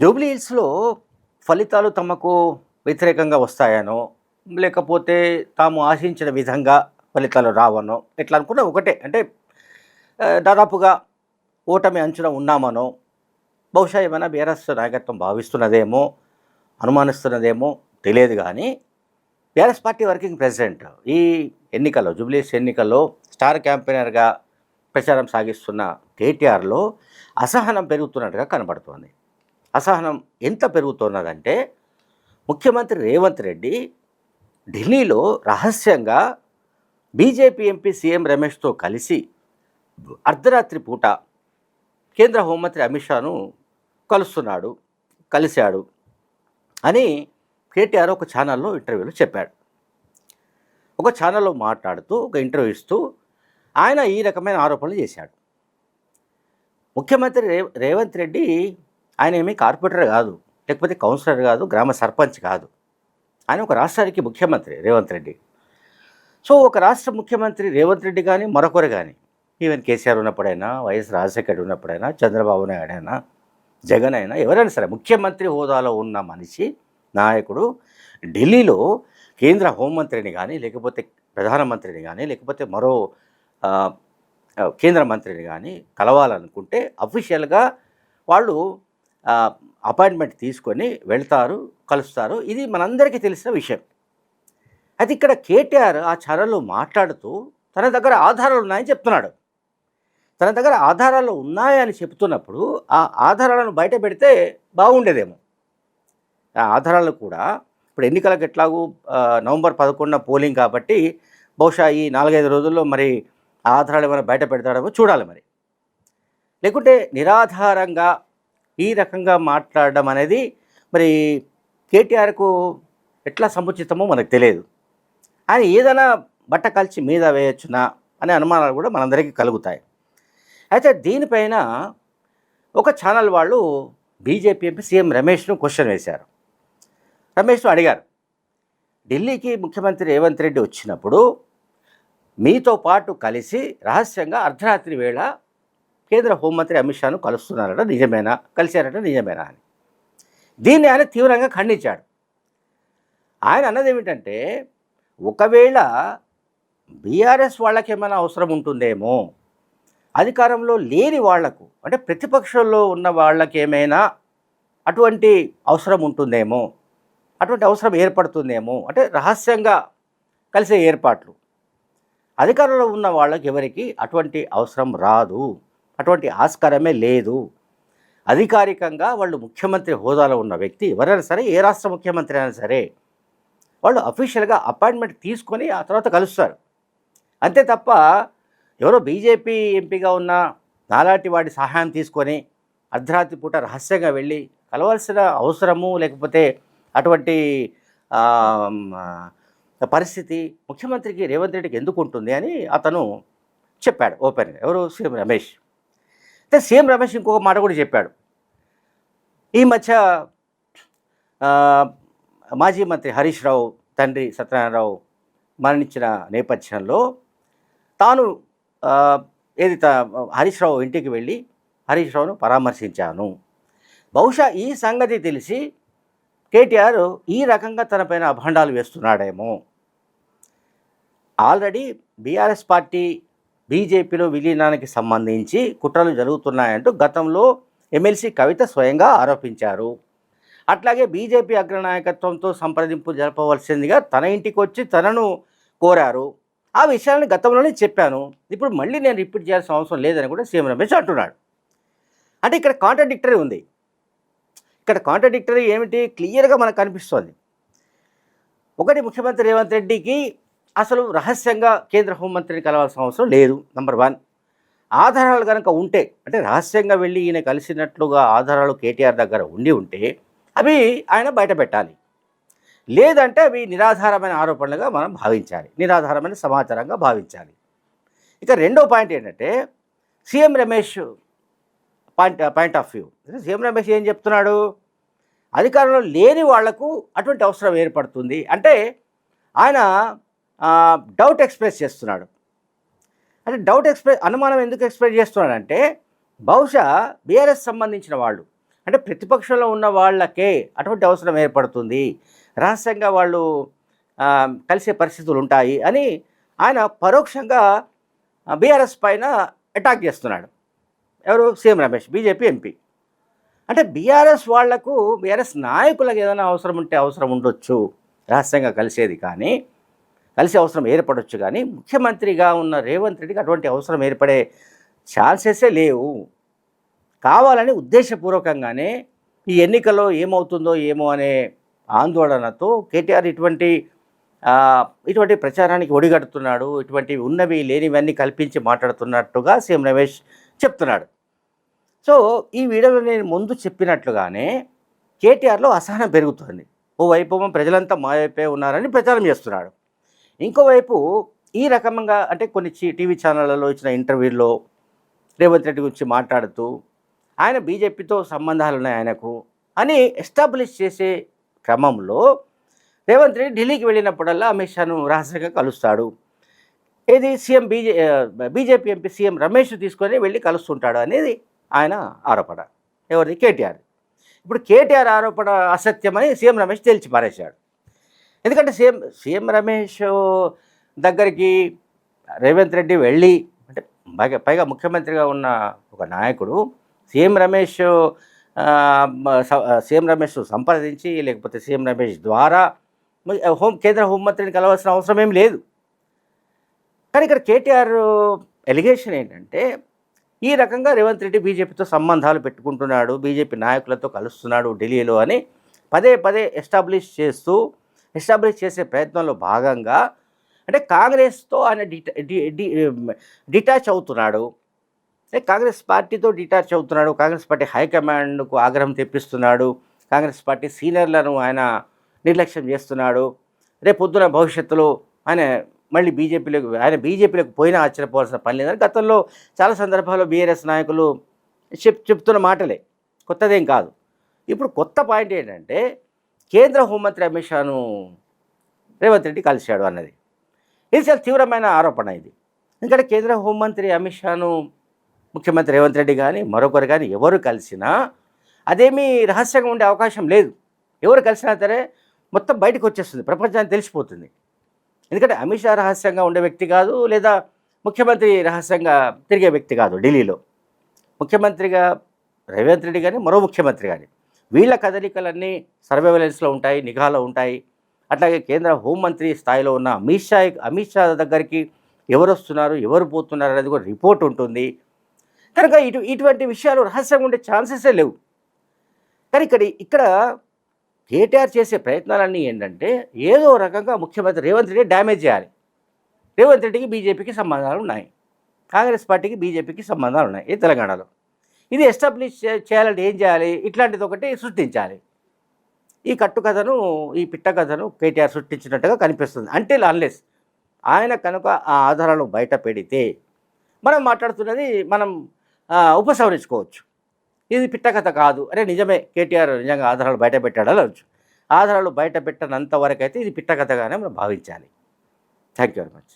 Jubilee హిల్స్లో ఫలితాలు తమకు వ్యతిరేకంగా వస్తాయనో లేకపోతే తాము ఆశించిన విధంగా ఫలితాలు రావనో ఎట్లా అనుకున్నా ఒకటే. అంటే దాదాపుగా ఓటమి అంచున ఉన్నామనో బహుశా ఏమైనా బీఆర్ఎస్ నాయకత్వం భావిస్తున్నదేమో అనుమానిస్తున్నదేమో తెలియదు కానీ బీఆర్ఎస్ పార్టీ వర్కింగ్ ప్రెసిడెంట్ ఈ ఎన్నికల్లో జూబ్లీస్ ఎన్నికల్లో స్టార్ క్యాంపెయినర్గా ప్రచారం సాగిస్తున్న కేటీఆర్లో అసహనం పెరుగుతున్నట్టుగా కనబడుతోంది. అసహనం ఎంత పెరుగుతున్నదంటే ముఖ్యమంత్రి రేవంత్ రెడ్డి ఢిల్లీలో రహస్యంగా బీజేపీ ఎంపీ సీఎం రమేష్తో కలిసి అర్ధరాత్రి పూట కేంద్ర హోంమంత్రి అమిత్ షాను కలుస్తున్నాడు కలిశాడు అని కేటీఆర్ ఒక ఛానల్లో ఇంటర్వ్యూలో చెప్పాడు. ఒక ఛానల్లో మాట్లాడుతూ ఒక ఇంటర్వ్యూ ఇస్తూ ఆయన ఈ రకమైన ఆరోపణలు చేశాడు. ముఖ్యమంత్రి రే రేవంత్ రెడ్డి ఆయన ఏమీ కార్పొరేటర్ కాదు లేకపోతే కౌన్సిలర్ కాదు గ్రామ సర్పంచ్ కాదు. ఆయన ఒక రాష్ట్రానికి ముఖ్యమంత్రి రేవంత్ రెడ్డి. సో ఒక రాష్ట్ర ముఖ్యమంత్రి రేవంత్ రెడ్డి కానీ మరొకరు కానీ ఈవెన్ కేసీఆర్ ఉన్నప్పుడైనా వైఎస్ రాజశేఖర్ ఉన్నప్పుడైనా చంద్రబాబు నాయుడు అయినా జగన్ అయినా ఎవరైనా సరే ముఖ్యమంత్రి హోదాలో ఉన్న మనిషి నాయకుడు ఢిల్లీలో కేంద్ర హోంమంత్రిని కానీ లేకపోతే ప్రధానమంత్రిని కానీ లేకపోతే మరో కేంద్ర మంత్రిని కానీ కలవాలనుకుంటే అఫీషియల్గా వాళ్ళు అపాయింట్మెంట్ తీసుకొని వెళ్తారు కలుస్తారు. ఇది మనందరికీ తెలిసిన విషయం. అయితే ఇక్కడ కేటీఆర్ ఆ ఛానల్లో మాట్లాడుతూ తన దగ్గర ఆధారాలు ఉన్నాయని చెప్తున్నాడు. తన దగ్గర ఆధారాలు ఉన్నాయని చెప్తున్నప్పుడు ఆ ఆధారాలను బయట పెడితే బాగుండేదేమో. ఆ ఆధారాలు కూడా ఇప్పుడు ఎన్నికలకు ఎట్లాగూ నవంబర్ పదకొండున పోలింగ్ కాబట్టి బహుశా ఈ నాలుగైదు రోజుల్లో మరి ఆధారాలు ఏమైనా బయట పెడతాడేమో చూడాలి మరి. లేకుంటే నిరాధారంగా ఈ రకంగా మాట్లాడడం అనేది మరి కేటీఆర్కు ఎట్లా సముచితమో మనకు తెలియదు. ఆయన ఏదైనా బట్ట కలిసి మీద వేయొచ్చునా అనే అనుమానాలు కూడా మనందరికీ కలుగుతాయి. అయితే దీనిపైన ఒక ఛానల్ వాళ్ళు బీజేపీ ఎంపీ సీఎం రమేష్ను క్వశ్చన్ వేశారు. రమేష్ను అడిగారు ఢిల్లీకి ముఖ్యమంత్రి రేవంత్ రెడ్డి వచ్చినప్పుడు మీతో పాటు కలిసి రహస్యంగా అర్ధరాత్రి వేళ కేంద్ర హోంమంత్రి అమిత్ షాను కలుస్తున్నారట నిజమేనా? కలిశారట నిజమేనా అని. దీన్ని ఆయన తీవ్రంగా ఖండించాడు. ఆయన అన్నది ఏమిటంటే ఒకవేళ బీఆర్ఎస్ వాళ్ళకి ఏమైనా అవసరం ఉంటుందేమో అధికారంలో లేని వాళ్ళకు అంటే ప్రతిపక్షంలో ఉన్న వాళ్ళకి ఏమైనా అటువంటి అవసరం ఉంటుందేమో అటువంటి అవసరం ఏర్పడుతుందేమో అంటే రహస్యంగా కలిసే ఏర్పాట్లు అధికారంలో ఉన్న వాళ్ళకి ఎవరికి అటువంటి అవసరం రాదు. అటువంటి ఆస్కారమే లేదు. అధికారికంగా వాళ్ళు ముఖ్యమంత్రి హోదాలో ఉన్న వ్యక్తి ఎవరైనా సరే ఏ రాష్ట్ర ముఖ్యమంత్రి అయినా సరే వాళ్ళు అఫీషియల్గా అపాయింట్మెంట్ తీసుకొని ఆ తర్వాత కలుస్తారు. అంతే తప్ప ఎవరో బీజేపీ ఎంపీగా ఉన్న నాలాంటి వాడి సహాయం తీసుకొని అర్ధరాత్రి పూట రహస్యంగా వెళ్ళి కలవాల్సిన అవసరము లేకపోతే అటువంటి పరిస్థితి ముఖ్యమంత్రికి రేవంత్ రెడ్డికి ఎందుకు ఉంటుంది అని అతను చెప్పాడు ఓపెన్గా. ఎవరు? సీఎం రమేష్. అయితే సీఎం రమేష్ ఇంకొక మాట కూడా చెప్పాడు. ఈ మధ్య మాజీ మంత్రి హరీష్ రావు తండ్రి సత్యనారాయణరావు మరణించిన నేపథ్యంలో తాను ఏది తా- హరీష్ రావు ఇంటికి వెళ్ళి హరీష్ రావును పరామర్శించాను. బహుశా ఈ సంగతి తెలిసి కేటీఆర్ ఈ రకంగా తనపైన అభండాలు వేస్తున్నాడేమో. ఆల్రెడీ బీఆర్ఎస్ పార్టీ బీజేపీలో విలీనానికి సంబంధించి కుట్రలు జరుగుతున్నాయంటూ గతంలో ఎమ్మెల్సీ కవిత స్వయంగా ఆరోపించారు. అట్లాగే బీజేపీ అగ్రనాయకత్వంతో సంప్రదింపు జరపవలసిందిగా తన ఇంటికి వచ్చి తనను కోరారు. ఆ విషయాన్ని గతంలోనే చెప్పాను. ఇప్పుడు మళ్ళీ నేను రిపీట్ చేయాల్సిన అవసరం లేదని కూడా సీఎం రమేష్ అంటున్నాడు. అంటే ఇక్కడ కాంట్రడిక్టరీ ఉంది. ఇక్కడ కాంట్రడిక్టరీ ఏమిటి? క్లియర్గా మనకు కనిపిస్తుంది. ఒకటి ముఖ్యమంత్రి రేవంత్ రెడ్డికి అసలు రహస్యంగా కేంద్ర హోంమంత్రిని కలవాల్సిన అవసరం లేదు నంబర్ వన్ ఆధారాలు కనుక ఉంటే అంటే రహస్యంగా వెళ్ళి ఈయన కలిసినట్లుగా ఆధారాలు కేటీఆర్ దగ్గర ఉండి ఉంటే అవి ఆయన బయట పెట్టాలి. లేదంటే అవి నిరాధారమైన ఆరోపణలుగా మనం భావించాలి నిరాధారమైన సమాచారంగా భావించాలి. ఇక రెండో పాయింట్ ఏంటంటే CM Ramesh point point of view. CM Ramesh ఏం చెప్తున్నాడు? అధికారంలో లేని వాళ్ళకు అటువంటి అవసరం ఏర్పడుతుంది. అంటే ఆయన డౌట్ ఎక్స్ప్రెస్ చేస్తున్నాడు. అంటే డౌట్ ఎక్స్ప్రెస్ అనుమానం ఎందుకు ఎక్స్ప్రెస్ చేస్తున్నాడంటే బహుశా బీఆర్ఎస్ సంబంధించిన వాళ్ళు అంటే ప్రతిపక్షంలో ఉన్న వాళ్ళకే అటువంటి అవసరం ఏర్పడుతుంది. రహస్యంగా వాళ్ళు కలిసే పరిస్థితులు ఉంటాయి అని ఆయన పరోక్షంగా బీఆర్ఎస్ పైన అటాక్ చేస్తున్నాడు. ఎవరు? సీఎం రమేష్ బీజేపీ ఎంపీ అంటే బీఆర్ఎస్ వాళ్ళకు బీఆర్ఎస్ నాయకులకు ఏదైనా అవసరం ఉంటే అవసరం ఉండొచ్చు రహస్యంగా కలిసేది కానీ కలిసి అవసరం ఏర్పడొచ్చు కానీ ముఖ్యమంత్రిగా ఉన్న రేవంత్ రెడ్డికి అటువంటి అవసరం ఏర్పడే ఛాన్సెసే లేవు. కావాలని ఉద్దేశపూర్వకంగానే ఈ ఎన్నికల్లో ఏమవుతుందో ఏమో అనే ఆందోళనతో కేటీఆర్ ఇటువంటి ఇటువంటి ప్రచారానికి ఒడిగడుతున్నాడు ఇటువంటి ఉన్నవి లేనివన్నీ కల్పించి మాట్లాడుతున్నట్టుగా సీఎం రమేష్ చెప్తున్నాడు. సో ఈ వీడియోలో నేను ముందు చెప్పినట్లుగానే కేటీఆర్లో అసహనం పెరుగుతుంది. ఓవైపు ఏమో ప్రజలంతా మా వైపే ఉన్నారని ప్రచారం చేస్తున్నాడు. ఇంకోవైపు ఈ రకంగా అంటే కొన్ని చి- టీవీ ఛానళ్ళలో ఇచ్చిన ఇంటర్వ్యూల్లో రేవంత్ రెడ్డి గురించి మాట్లాడుతూ ఆయన బీజేపీతో సంబంధాలు ఉన్నాయి ఆయనకు అని ఎస్టాబ్లిష్ చేసే క్రమంలో రేవంత్ రెడ్డి ఢిల్లీకి వెళ్ళినప్పుడల్లా అమిత్ షాను రహస్యంగా కలుస్తాడు. ఏది CM BJ BJP MP CM Ramesh తీసుకొని వెళ్ళి కలుస్తుంటాడు అనేది ఆయన ఆరోపణ. ఎవరిది? కేటీఆర్ ఇప్పుడు కేటీఆర్ ఆరోపణ అసత్యమని సీఎం రమేష్ తేల్చి పారేశాడు. ఎందుకంటే సీఎం సీఎం రమేష్ దగ్గరికి రేవంత్ రెడ్డి వెళ్ళి అంటే పైగా పైగా ముఖ్యమంత్రిగా ఉన్న ఒక నాయకుడు సీఎం రమేష్ సీఎం రమేష్ సంప్రదించి లేకపోతే సీఎం రమేష్ ద్వారా హోం కేంద్ర హోంమంత్రిని కలవాల్సిన అవసరం ఏం లేదు. కానీ ఇక్కడ కేటీఆర్ ఎలిగేషన్ ఏంటంటే ఈ రకంగా రేవంత్ రెడ్డి బీజేపీతో సంబంధాలు పెట్టుకుంటున్నాడు బీజేపీ నాయకులతో కలుస్తున్నాడు ఢిల్లీలో అని పదే పదే ఎస్టాబ్లిష్ చేస్తూ ఎస్టాబ్లిష్ చేసే ప్రయత్నంలో భాగంగా అంటే కాంగ్రెస్తో ఆయన డిటాచ్ అవుతున్నాడు. అంటే కాంగ్రెస్ పార్టీతో డిటాచ్ అవుతున్నాడు. కాంగ్రెస్ పార్టీ హైకమాండ్కు ఆగ్రహం తెప్పిస్తున్నాడు. కాంగ్రెస్ పార్టీ సీనియర్లను ఆయన నిర్లక్ష్యం చేస్తున్నాడు. రేపు పొద్దున భవిష్యత్తులో ఆయన మళ్ళీ బీజేపీలోకి ఆయన బీజేపీలోకి పోయినా ఆశ్చర్యపోవాల్సిన పని లేదని గతంలో చాలా సందర్భాల్లో బీఆర్ఎస్ నాయకులు చెప్ చెప్తున్న మాటలే. కొత్తదేం కాదు. ఇప్పుడు కొత్త పాయింట్ ఏంటంటే కేంద్ర హోంమంత్రి అమిత్ షాను రేవంత్ రెడ్డి కలిశాడు అన్నది. ఇది చాలా తీవ్రమైన ఆరోపణ ఇది. ఎందుకంటే కేంద్ర హోంమంత్రి అమిత్ షాను ముఖ్యమంత్రి రేవంత్ రెడ్డి కానీ మరొకరు కానీ ఎవరు కలిసినా అదేమీ రహస్యంగా ఉండే అవకాశం లేదు. ఎవరు కలిసినా సరే మొత్తం బయటకు వచ్చేస్తుంది. ప్రపంచానికి తెలిసిపోతుంది. ఎందుకంటే అమిత్ షా రహస్యంగా ఉండే వ్యక్తి కాదు లేదా ముఖ్యమంత్రి రహస్యంగా తిరిగే వ్యక్తి కాదు ఢిల్లీలో. ముఖ్యమంత్రిగా రేవంత్ రెడ్డి కానీ మరో ముఖ్యమంత్రి కానీ వీళ్ళ కదలికలన్నీ సర్వేలెన్స్లో ఉంటాయి నిఘాలో ఉంటాయి. అట్లాగే కేంద్ర హోంమంత్రి స్థాయిలో ఉన్న అమిత్ షా అమిత్ షా దగ్గరికి ఎవరు వస్తున్నారు ఎవరు పోతున్నారు అనేది కూడా రిపోర్ట్ ఉంటుంది. కనుక ఇటు ఇటువంటి విషయాలు రహస్యంగా ఉండే ఛాన్సెసే లేవు. కానీ ఇక్కడ ఇక్కడ కేటీఆర్ చేసే ప్రయత్నాలన్నీ ఏంటంటే ఏదో రకంగా ముఖ్యమంత్రి రేవంత్ రెడ్డి డ్యామేజ్ చేయాలి. రేవంత్ రెడ్డికి బీజేపీకి సంబంధాలు ఉన్నాయి. కాంగ్రెస్ పార్టీకి బీజేపీకి సంబంధాలు ఉన్నాయి ఈ తెలంగాణలో. ఇది ఎస్టాబ్లిష్ చేయాలంటే ఏం చేయాలి? ఇట్లాంటిది ఒకటి సృష్టించాలి. ఈ కట్టుకథను ఈ పిట్ట కథను కేటీఆర్ సృష్టించినట్టుగా కనిపిస్తుంది. అంటే అన్లెస్ ఆయన కనుక ఆ ఆధారాలు బయట పెడితే మనం మాట్లాడుతున్నది మనం ఉపసంహరించుకోవచ్చు. ఇది పిట్ట కథ కాదు. అరే నిజమే కేటీఆర్ నిజంగా ఆధారాలు బయట పెట్టాడని అనొచ్చు. ఆధారాలు బయట పెట్టనంత వరకు అయితే ఇది పిట్ట కథగానే మనం భావించాలి. Thank you very much